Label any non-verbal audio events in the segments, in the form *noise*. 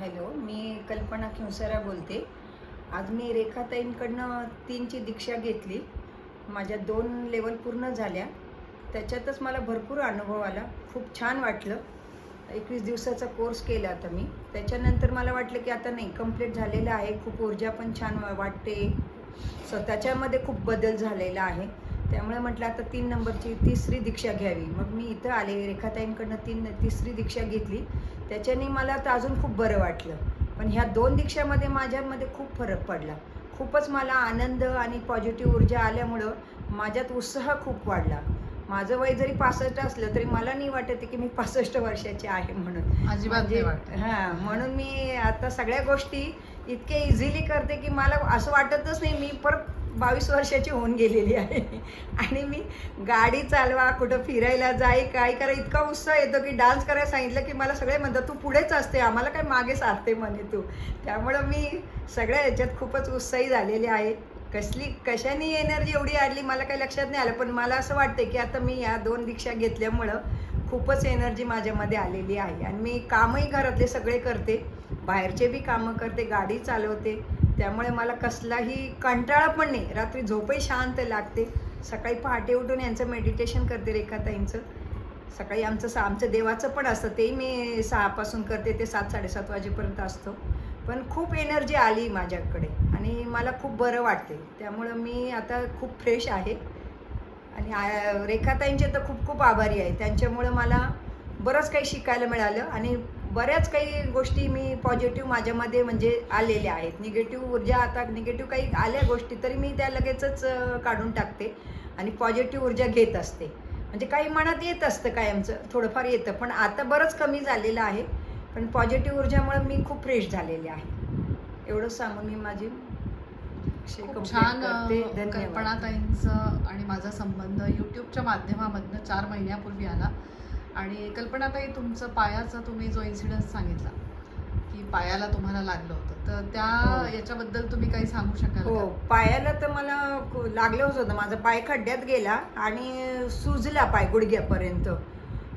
Hello मी कल्पना खिंसरा बोलते. आज मी रेखाताईंकडनं तीनची दीक्षा घेतली. माझ्या दोन लेवल पूर्ण झाल्या. त्याच्यातच मला भरपूर अनुभव आला. खूप छान वाटलं. एकवीस दिवसाचा कोर्स केला आता मी. त्याच्यानंतर मला वाटलं की आता नाही कंप्लीट झालेलं आहे. खूप ऊर्जा पण छान वा- वाटते. स्वतःच्यामध्ये खूप बदल झालेला आहे. त्यामुळे म्हटलं आता तीन नंबरची तिसरी दीक्षा घ्यावी. मग मी इथं आले रेखाताईंकडनं तीन तिसरी दीक्षा घेतली. त्याच्याने मला तर अजून खूप बरं वाटलं. पण ह्या दोन दीक्षामध्ये माझ्यामध्ये खूप फरक पडला. खूपच मला आनंद आणि पॉझिटिव्ह ऊर्जा आल्यामुळं माझ्यात उत्साह खूप वाढला. माझं वय जरी पासष्ट असलं तरी मला नाही वाटत की मी पासष्ट वर्षाची आहे म्हणून. अजिबात वाटत. हां म्हणून मी आता सगळ्या गोष्टी इतके इझिली करते की मला असं वाटतच नाही मी परत बावीस वर्षाची होऊन गेलेली आहे. आणि मी गाडी चालवा कुठं फिरायला जाई काय करा इतका उत्साह येतो की डान्स करायला सांगितलं की मला सगळे म्हणतात तू पुढेच असते आम्हाला काय मागे सारते म्हणे तू. त्यामुळं मी सगळ्या याच्यात खूपच उत्साही झालेली आहे. कसली कशाने एनर्जी एवढी आली मला काही लक्षात नाही आलं पण मला असं वाटतं की आता मी या दोन दीक्षा घेतल्यामुळं खूपच एनर्जी माझ्यामध्ये आलेली आहे. आणि मी कामही घरातले सगळे करते बाहेरचे बी कामं करते गाडी चालवते त्यामुळे मला कसलाही कंटाळा पण नाही. रात्री झोपही शांत लागते. सकाळी पहाटे उठून यांचं मेडिटेशन करते रेखाताईंचं. सकाळी आमचं सा आमचं देवाचं पण असतं. तेही मी सहापासून करते. ते सात साडेसात वाजेपर्यंत असतो. पण खूप एनर्जी आली माझ्याकडे. आणि मला खूप बरं वाटते. त्यामुळं मी आता खूप फ्रेश आहे. आणि रेखाताईंचे तर खूप खूप आभारी आहे. त्यांच्यामुळं मला बरंच काही शिकायला मिळालं. आणि बऱ्याच काही गोष्टी मी पॉझिटिव्ह माझ्यामध्ये म्हणजे आलेल्या आहेत. निगेटिव्ह ऊर्जा आता निगेटिव्ह काही आल्या गोष्टी तरी मी त्या लगेचच काढून टाकते आणि पॉझिटिव्ह ऊर्जा घेत असते. म्हणजे काही मनात येत असतं कायमचं थोडंफार येतं. पण आता बरंच कमी झालेलं आहे. पण पॉझिटिव्ह ऊर्जामुळे मी खूप फ्रेश झालेले आहे. एवढं सांगून मी माझी छान. कल्पनाताईंचं आणि माझा संबंध यूट्यूबच्या माध्यमामधनं चार महिन्यापूर्वी आला. आणि कल्पनाताई तुमचं पायाचा तुम्ही जो इन्सिडन्स सांगितला की पायाला तुम्हाला लागलं होतं तर त्या हो. याच्याबद्दल तुम्ही काही सांगू शकाल हो? पायाला तर मला लागलंच होतं माझा पाय खड्ड्यात गेला आणि सुजला पाय गुडघ्यापर्यंत.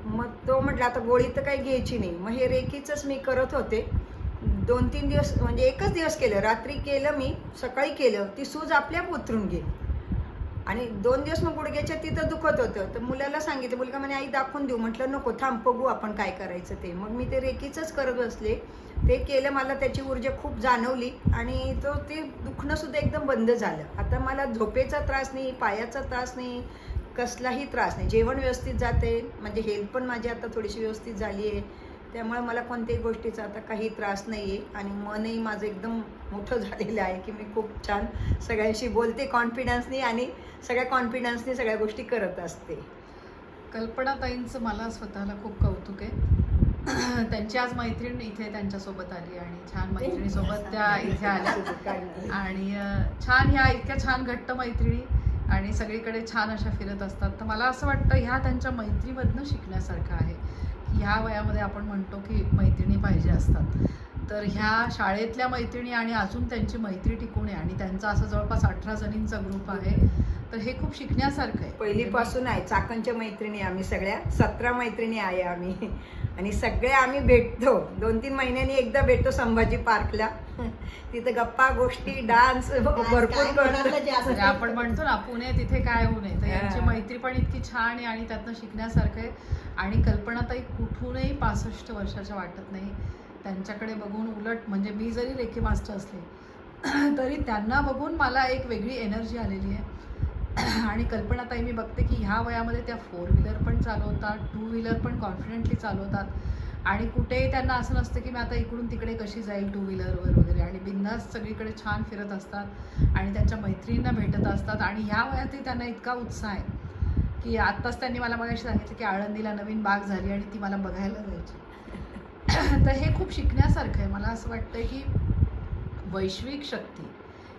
मग तो म्हटलं आता गोळी तर काही घ्यायची नाही. मग हे रेखीचंच मी करत होते. दोन तीन दिवस म्हणजे एकच दिवस केलं. रात्री केलं मी सकाळी केलं ती सूज आपल्याप उतरून गेली. आणि दोन दिवस मग गुडघ्याच्या तिथं दुखत होतं. तर मुलाला सांगितलं मुलगा म्हणे आई दाखवून देऊ. म्हटलं नको थांब बघू आपण काय करायचं ते. मग मी ते रेकीचंच करत बसले. ते केलं मला त्याची ऊर्जा खूप जाणवली आणि तो ते दुखणंसुद्धा एकदम बंद झालं. आता मला झोपेचा त्रास नाही पायाचा त्रास नाही कसलाही त्रास नाही. जेवण व्यवस्थित जाते म्हणजे हेल्थ पण माझी आता थोडीशी व्यवस्थित झाली आहे. त्यामुळे मला कोणत्याही गोष्टीचा आता काही त्रास नाही आहे आणि मनही माझं एकदम मोठं झालेलं आहे की मी खूप छान सगळ्यांशी बोलते कॉन्फिडन्सनी आणि सगळ्या कॉन्फिडन्सनी सगळ्या गोष्टी करत असते. कल्पनाताईंचं मला स्वतःला खूप कौतुक आहे. *clears throat* त्यांची आज मैत्रीण इथे त्यांच्यासोबत आली आणि छान मैत्रिणीसोबत त्या इथे आल्या. *laughs* आणि छान ह्या इतक्या छान घट्ट मैत्रिणी आणि सगळीकडे छान अशा फिरत असतात. तर मला असं वाटतं ह्या त्यांच्या मैत्रीमधनं शिकण्यासारखं आहे. की ह्या वयामध्ये आपण म्हणतो की मैत्रिणी पाहिजे असतात. तर ह्या शाळेतल्या मैत्रिणी आणि अजून त्यांची मैत्री टिकून आहे आणि त्यांचा असं जवळपास अठरा जणींचा ग्रुप आहे. तर हे खूप शिकण्यासारखं आहे. पहिलीपासून आहे. चाकणच्या मैत्रिणी आम्ही सगळ्या. सतरा मैत्रिणी आहे आम्ही. आणि सगळे आम्ही भेटतो. दोन तीन महिन्यांनी एकदा भेटतो संभाजी पार्कला. तिथं गप्पा गोष्टी डान्स भरपूर करतो. म्हणजे आपण म्हणतो ना पुणे तिथे काय होऊ नये. तर यांची. मैत्री पण इतकी छान आहे आणि त्यातनं शिकण्यासारखं आहे. आणि कल्पनाताई कुठूनही पासष्ट वर्षाच्या वाटत नाही. त्यांच्याकडे बघून उलट म्हणजे मी जरी रेकी मास्टर असले तरी त्यांना बघून मला एक वेगळी एनर्जी आलेली आहे. *clears throat* आणि कल्पनाताई मी बघते की ह्या वयामध्ये त्या फोर व्हीलर पण चालवतात टू व्हीलर पण कॉन्फिडेंटली चालवतात. आणि कुठेही त्यांना असं नसतं की मी आता इकडून तिकडे कशी जाईल टू व्हीलरवर वगैरे. आणि बिंदास सगळीकडे छान फिरत असतात आणि त्यांच्या मैत्रिणींना भेटत असतात. आणि ह्या वयातही त्यांना इतका उत्साह आहे की आत्ताच त्यांनी मला मग सांगितलं की आळंदीला नवीन बाग झाली आणि ती मला बघायला जायची. *clears throat* तर हे खूप शिकण्यासारखं आहे. मला असं वाटतं की वैश्विक शक्ती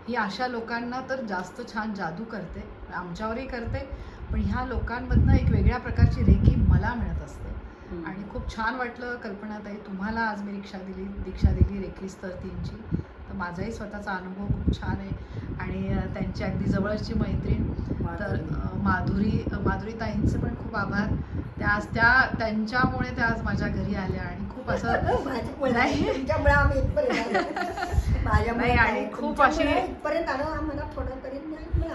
ही अशा लोकांना तर जास्त छान जादू करते आमच्यावरही करते पण ह्या लोकांमधनं एक वेगळ्या प्रकारची रेखी मला मिळत असते. आणि खूप छान वाटलं कल्पनाताई तुम्हाला आज मी रिक्षा दिली दीक्षा दिली रेखी स्तर तीनची. तर माझाही स्वतःचा अनुभव खूप छान आहे. आणि त्यांची अगदी जवळची मैत्रीण. तर माधुरी. माधुरी ताईंचे पण खूप आभार. त्या आज त्या त्यांच्यामुळे त्या आज माझ्या घरी आल्या आणि खूप असं *laughs* नाही. आणि खूप अशी-.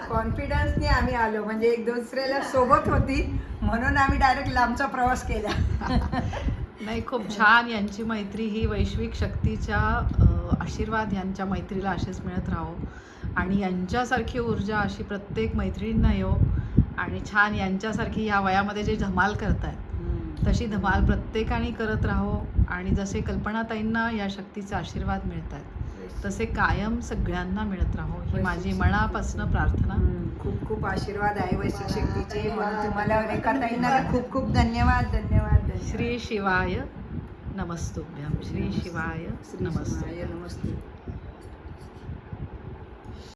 कॉन्फिडन्सने आम्ही आलो. म्हणजे एक दुसऱ्याला सोबत होती. म्हणून आम्ही डायरेक्ट लांबचा प्रवास केला. *laughs* नाही खूप छान यांची मैत्री. ही वैश्विक शक्तीच्या आशीर्वाद यांच्या मैत्रीला असेच मिळत राहो. आणि यांच्यासारखी ऊर्जा अशी प्रत्येक मैत्रिणींना येऊ आणि छान यांच्यासारखी ह्या वयामध्ये जे धमाल करतायत तशी धमाल प्रत्येकाने करत राहो. आणि जसे कल्पनाताईंना या शक्तीचे आशीर्वाद मिळत आहेत तसे कायम सगळ्यांना मिळत राहो. ही माझी मनापासून प्रार्थना. खूप खूप आशीर्वाद आहे वैश्विक शक्तीचे. म्हणून तुम्हाला रेखाताईंना खूप खूप धन्यवाद धन्यवाद. श्री शिवाय नमस्तुभ्यम श्री शिवाय शिवाय नमस्ते.